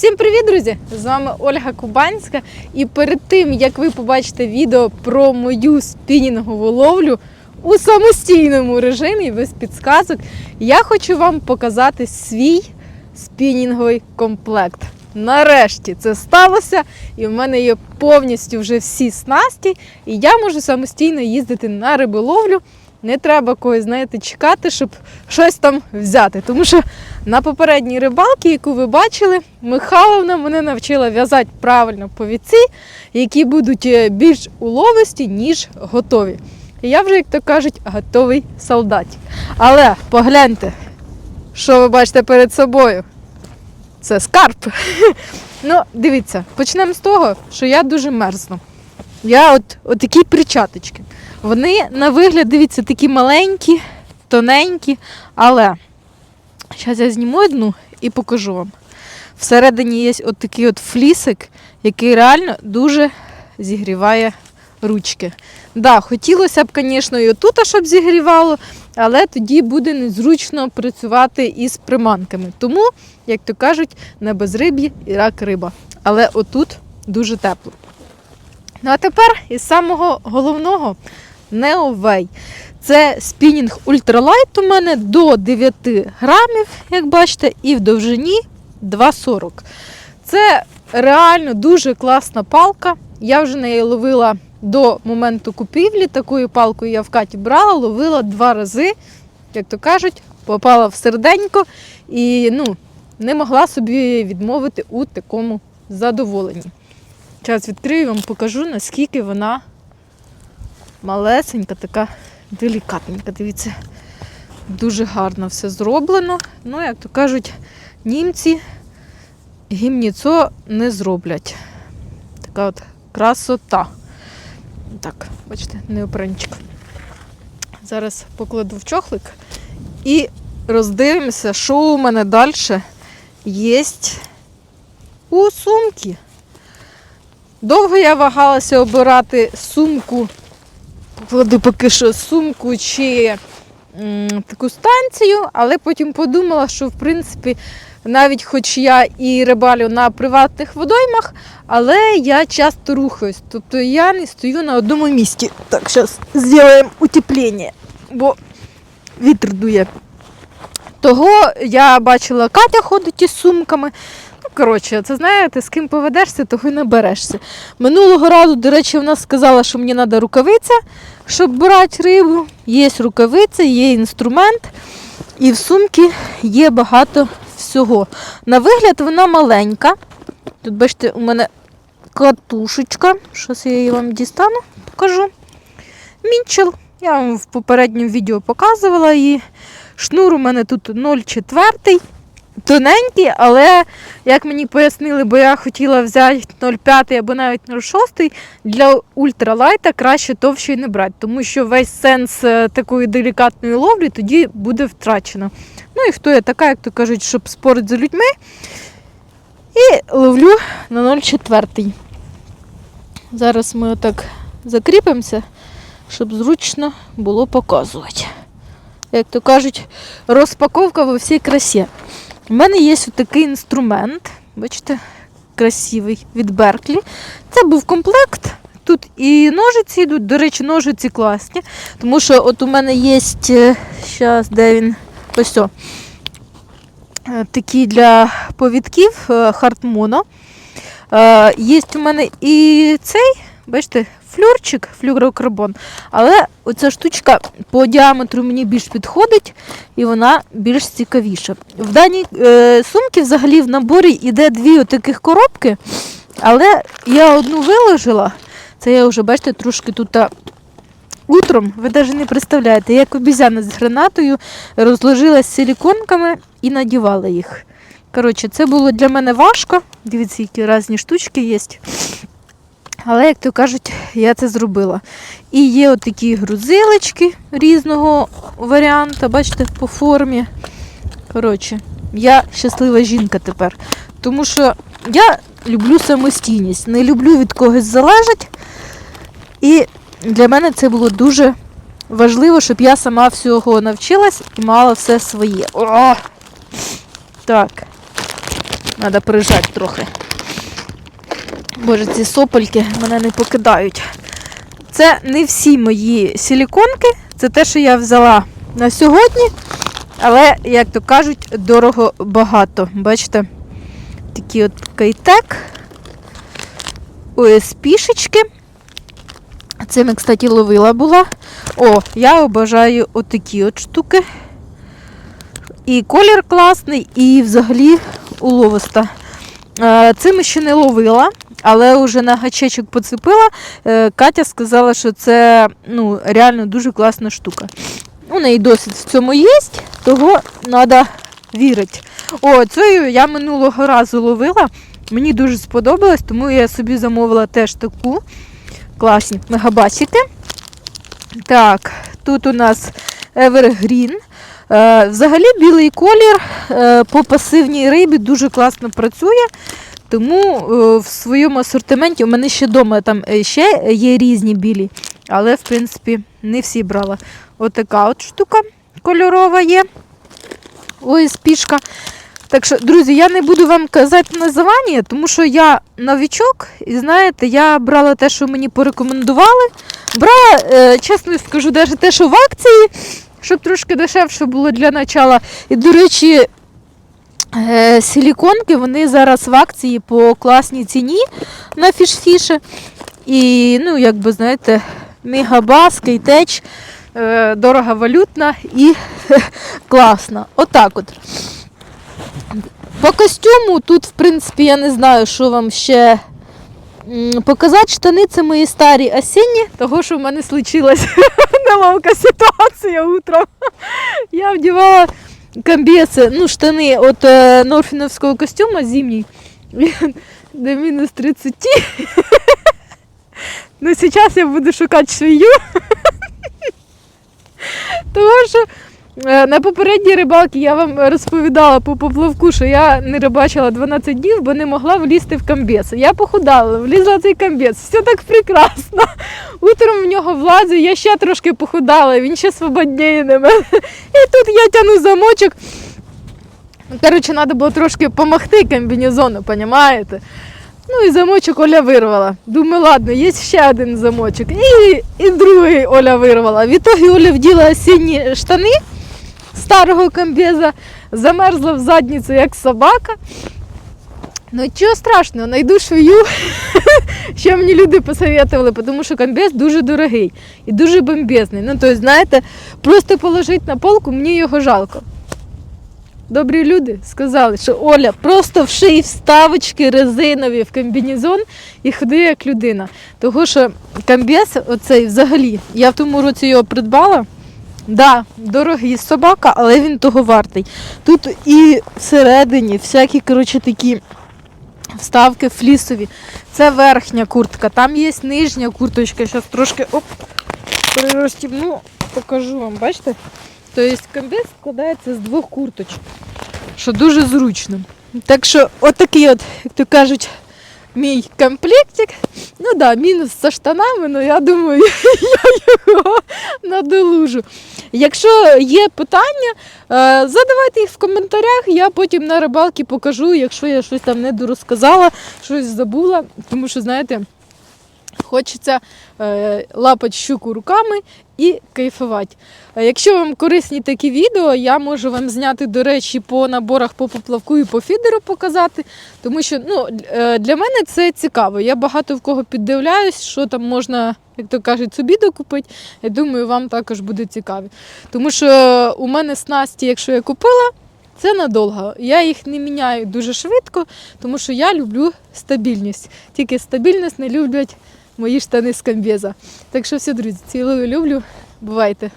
Всім привіт, друзі! З вами Ольга Кубанська. І перед тим як ви побачите відео про мою спінінгову ловлю у самостійному режимі без підсказок, я хочу вам показати свій спінінговий комплект. Нарешті це сталося, і в мене є повністю вже всі снасті, і я можу самостійно їздити на риболовлю. Не треба когось, знаєте, чекати, щоб щось там взяти. Тому що на попередній рибалці, яку ви бачили, Михайловна мене навчила в'язати правильно повідці, які будуть е, більш уловисті, ніж готові. І я вже, як то кажуть, готовий солдатик. Але погляньте, що ви бачите перед собою. Це скарб. Ну, дивіться, почнемо з того, що я дуже мерзну. Я от, от такі перчаточки. Вони на вигляд, дивіться, такі маленькі, тоненькі, але зараз я зніму одну і покажу вам. Всередині є от такий от флісик, який реально дуже зігріває ручки. Да, хотілося б, звісно, і отут, щоб зігрівало, але тоді буде незручно працювати із приманками. Тому, як то кажуть, на безриб'ї і рак риба. Але отут дуже тепло. Ну а тепер із самого головного Неовей. Це спінінг ультралайт у мене до 9 грамів, як бачите, і в довжині 2,40. Це реально дуже класна палка. Я вже неї ловила до моменту купівлі. Такою палкою я в каті брала, ловила два рази, як то кажуть, попала в серденько і ну, не могла собі відмовити у такому задоволенні. Зараз відкрию вам покажу, наскільки вона малесенька, така делікатненька. Дивіться, дуже гарно все зроблено. Ну, як то кажуть, німці гімніцо не зроблять. Така от красота. Так, бачите, неопренчик. Зараз покладу в чохлик і роздивимося, що у мене далі є у сумці. Довго я вагалася обирати сумку, покладу поки що сумку чи м, таку станцію, але потім подумала, що в принципі, навіть хоч я і рибалю на приватних водоймах, але я часто рухаюсь. Тобто я не стою на одному місці. Так, зараз зробимо утеплення, бо вітер дує. Того я бачила, Катя ходить із сумками. Коротше, це знаєте, з ким поведешся, того й наберешся. Минулого разу, до речі, вона сказала, що мені треба рукавиця, щоб брати рибу. Є рукавиця, є інструмент, і в сумці є багато всього. На вигляд вона маленька. Тут, бачите, у мене катушечка. Щось я її вам дістану, покажу. Мітчел. Я вам в попередньому відео показувала її. Шнур у мене тут 0,4 тоненький, але як мені пояснили, бо я хотіла взяти 0,5 або навіть 0,6, для ультралайта краще товщий не брати, тому що весь сенс е, такої делікатної ловлі тоді буде втрачено. Ну і хто я така, як то кажуть, щоб спорити за людьми. І ловлю на 0,4. Зараз ми отак закріпимося, щоб зручно було показувати. Як то кажуть, розпаковка во всій красі. У мене є ось такий інструмент, бачите, красивий від Берклі. Це був комплект. Тут і ножиці йдуть, до речі, ножиці класні. Тому що от у мене є, зараз, де він, ось о, е, такі для повідків хартмоно. Є у мене і цей, бачите, флюрчик, флюрокарбон. Але оця штучка по діаметру мені більш підходить і вона більш цікавіша. В даній е, сумці взагалі в наборі йде дві таких коробки, але я одну виложила. Це я вже, бачите, трошки тут утром, ви навіть не представляєте, як обізяна з гранатою розложила з силіконками і надівала їх. Коротше, це було для мене важко. Дивіться, які різні штучки є. Але, як то кажуть, я це зробила. І є отакі грузилочки різного варіанту, бачите, по формі. Коротше, я щаслива жінка тепер. Тому що я люблю самостійність, не люблю від когось залежати. І для мене це було дуже важливо, щоб я сама всього навчилась і мала все своє. О! Так. Треба прижати трохи. Боже, ці сопельки мене не покидають. Це не всі мої силіконки, це те, що я взяла на сьогодні. Але, як то кажуть, дорого багато. Бачите? Такі от кайтек. ОСПшечки. Цими, кстати, ловила була. О, я обожаю отакі от штуки. І колір класний, і взагалі уловиста. Е, Цими ще не ловила, але вже на гачечок поцепила. Е, Катя сказала, що це ну, реально дуже класна штука. У неї досвід в цьому є, того треба вірити. О, цю я минулого разу ловила. Мені дуже сподобалось, тому я собі замовила теж таку. Класні мегабасики. Так, тут у нас Evergreen. Е, Взагалі білий колір е, по пасивній рибі дуже класно працює. Тому е, в своєму асортименті у мене ще вдома там е, ще є різні білі, але в принципі не всі брала. Отака от штука кольорова є. Ось пішка. Так що, друзі, я не буду вам казати названня, тому що я новічок, і знаєте, я брала те, що мені порекомендували. Брала, е, чесно скажу, навіть те, що в акції, щоб трошки дешевше було для начала. І, до речі, силіконки вони зараз в акції по класній ціні на фішфіші. І, ну, як би, знаєте, мегабас, кейтеч, е, дорога валютна і класна. Отак от. По костюму тут, в принципі, я не знаю, що вам ще показати. Штани це мої старі осінні, того, що в мене случилась неловка ситуація утром. Я вдівала комбеси, ну, штаны от э, Норфиновского костюма зимній. До минус 30. Ну, сейчас я буду шукать свою. Тому що На попередній рибалці я вам розповідала по поплавку, що я не рибачила 12 днів, бо не могла влізти в комбез. Я похудала, влізла в цей комбез. Все так прекрасно. Утром в нього влазю, я ще трошки похудала, він ще свободніє на мене. І тут я тяну замочок. Коротше, треба було трошки допомогти комбінезону, розумієте? Ну і замочок Оля вирвала. Думаю, ладно, є ще один замочок. І, і другий Оля вирвала. В Оля вділа осінні штани старого комбеза, замерзла в задницю, як собака. Ну чого страшного, знайду швію, що мені люди посоветували, тому що комбез дуже дорогий і дуже бомбезний. Ну, тобто, знаєте, просто положити на полку, мені його жалко. Добрі люди сказали, що Оля просто вший вставочки резинові в комбінезон і ходи як людина. Того що комбез, оцей взагалі, я в тому році його придбала. Да, дорогий собака, але він того вартий. Тут і всередині всякі, коротше, такі вставки флісові. Це верхня куртка, там є нижня курточка. Зараз трошки оп, перерозтібну, покажу вам, бачите? Тобто комбез складається з двох курточок, що дуже зручно. Так що, отакий от, як то кажуть, мій комплектик. Ну да, мінус со штанами, але я думаю, я його надолужу. Якщо є питання, е, задавайте їх в коментарях, я потім на рибалки покажу, якщо я щось там не дорозказала, щось забула, тому що, знаєте, хочеться е, лапати щуку руками і кайфувати. Е, Якщо вам корисні такі відео, я можу вам зняти, до речі, по наборах по поплавку і по фідеру показати, тому що ну, е, для мене це цікаво. Я багато в кого піддивляюсь, що там можна, як то кажуть, собі докупити. Я думаю, вам також буде цікаво. Тому що у мене снасті, якщо я купила, це надовго. Я їх не міняю дуже швидко, тому що я люблю стабільність. Тільки стабільність не люблять мої штани з камбеза. Так що все, друзі, цілую, люблю. Бувайте!